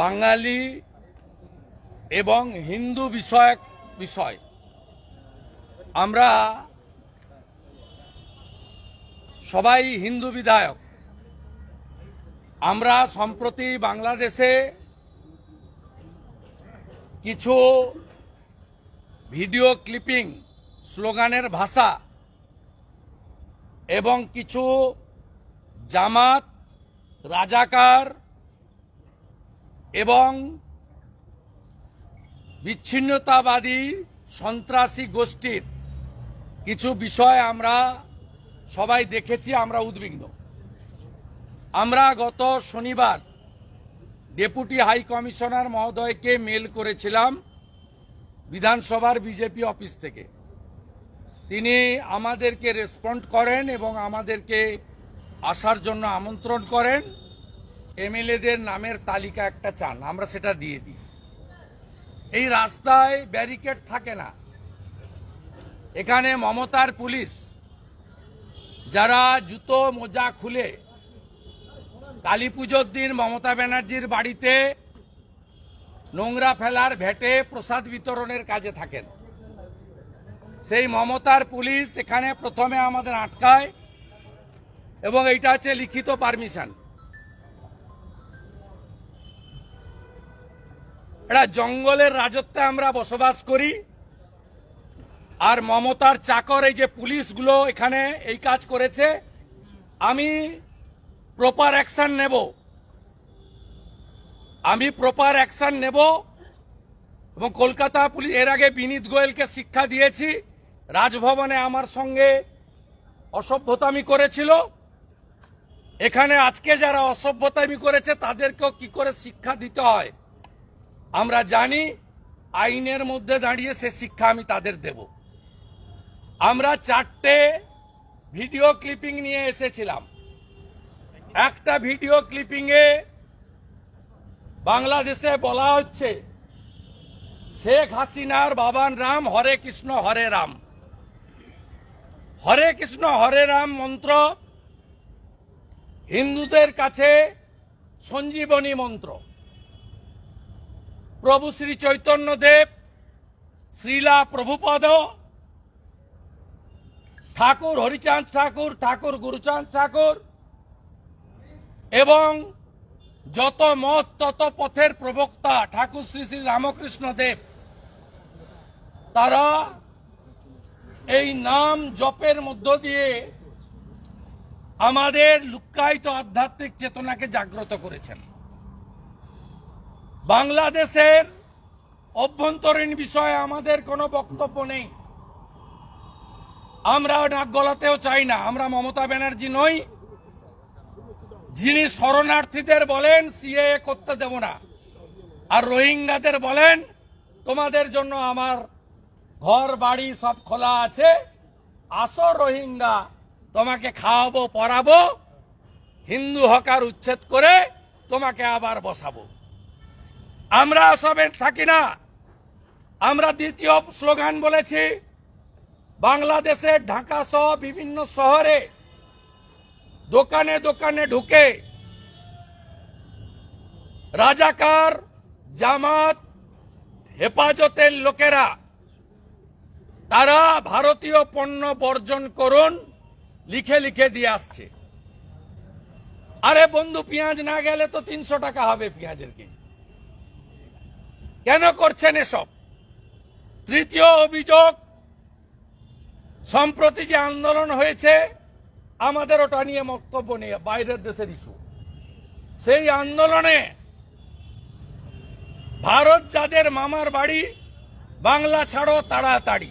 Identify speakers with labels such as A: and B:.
A: বাঙালি এবং হিন্দু বিষয়ক বিষয়। আমরা সবাই হিন্দু বিধায়ক। আমরা সম্প্রতি বাংলাদেশে কিছু ভিডিও ক্লিপিং স্লোগানের ভাষা এবং কিছু জামাত, রাজাকার এবং বিচ্ছিন্নতাবাদী সন্ত্রাসী গোষ্ঠীর কিছু বিষয় আমরা সবাই দেখেছি, আমরা উদ্বিগ্ন। আমরা গত শনিবার ডেপুটি হাই কমিশনার মহোদয়কে মেল করেছিলাম বিধানসভার বিজেপি অফিস থেকে। তিনি আমাদেরকে রেসপন্ড করেন এবং আমাদেরকে আসার জন্য আমন্ত্রণ করেন। এমএলএদের নামের তালিকা একটা চান, আমরা সেটা দিয়ে দিই। এই রাস্তায় ব্যারিকেড থাকে না। এখানে মমতার পুলিশ, যারা জুতো মোজা খুলে কালী পুজোর দিন মমতা ব্যানার্জির বাড়িতে নোংরা ফেলার ভেটে প্রসাদ বিতরণের কাজে থাকেন। সেই মমতার পুলিশ এখানে প্রথমে আমাদের আটকায় এবং এইটা হচ্ছে লিখিত পারমিশন। এটা জঙ্গলের রাজত্বে আমরা বসবাস করি। আর মমতার চাকর এই যে পুলিশগুলো এখানে এই কাজ করেছে, আমি প্রপার অ্যাকশান নেব। আমি প্রপার অ্যাকশান নেব এবং কলকাতা পুলিশ, এর আগে বিনীত গোয়েলকে শিক্ষা দিয়েছি, রাজভবনে আমার সঙ্গে অসভ্যতামি করেছিল। এখানে আজকে যারা অসভ্যতামি করেছে, তাদেরকেও কি করে শিক্ষা দিতে হয়? আমরা জানি আইনের মধ্যে দাঁড়িয়ে সে শিক্ষা আমি তাদের দেব। আমরা চারটে ভিডিও ক্লিপিং নিয়ে এসেছিলাম। একটা ভিডিও ক্লিপিংয়ে বাংলাদেশে বলা হচ্ছে, শেখ হাসিনার বাবার নাম হরে কৃষ্ণ, হরে রাম। হরে কৃষ্ণ, হরে রাম মন্ত্র হিন্দুদের কাছে সঞ্জীবনী মন্ত্র। প্রভু শ্রী চৈতন্য দেব শ্রীলা প্রভুপদ, ঠাকুর হরিচাঁদ ঠাকুর ঠাকুর গুরুচাঁদ ঠাকুর, এবং যত মত তত পথের প্রবক্তা ঠাকুর শ্রী শ্রী রামকৃষ্ণ দেব। তারা এই নাম জপের মধ্য দিয়ে আমাদের লুক্কায়িত আধ্যাত্মিক চেতনাকে জাগ্রত করেছেন। বাংলাদেশের অভ্যন্তরীণ বিষয়ে আমাদের কোনো বক্তব্য নেই। আমরা নাক গলাতেও চাই না, আমরা মমতা ব্যানার্জি নই। যিনি শরণার্থীদের বলেন সিএ করতে দেব না। আর রোহিঙ্গাদের বলেন, তোমাদের জন্য আমার ঘর, বাড়ি সব খোলা আছে। আসো রোহিঙ্গা, তোমাকে খাওয়াবো পরাবো হিন্দু হকার উচ্ছেদ করে তোমাকে আবার বসাবো। আমরা সবে থাকি না। আমরা দ্বিতীয় স্লোগান বলেছি বাংলাদেশের ঢাকা সহ বিভিন্ন শহরে দোকানে দোকানে ঢুকে রাজাকার, জামাত, হেফাজতের লোকেরা, তারা ভারতীয় পণ্য বর্জন করুন, লিখে লিখে দিয়ে আসছে। আরে বন্ধু, পেঁয়াজ না গেলে তো তিনশো টাকা হবে পেঁয়াজের কেজি। কেন করছেন এসব? তৃতীয় অভিযোগ, সম্প্রতি যে আন্দোলন হয়েছে, আমাদের ওটা নিয়ে বক্তব্য নিয়ে বাইরের দেশের ইস্যু সেই আন্দোলনে ভারত যাদের মামার বাড়ি, বাংলা ছাড়ো তাড়াতাড়ি।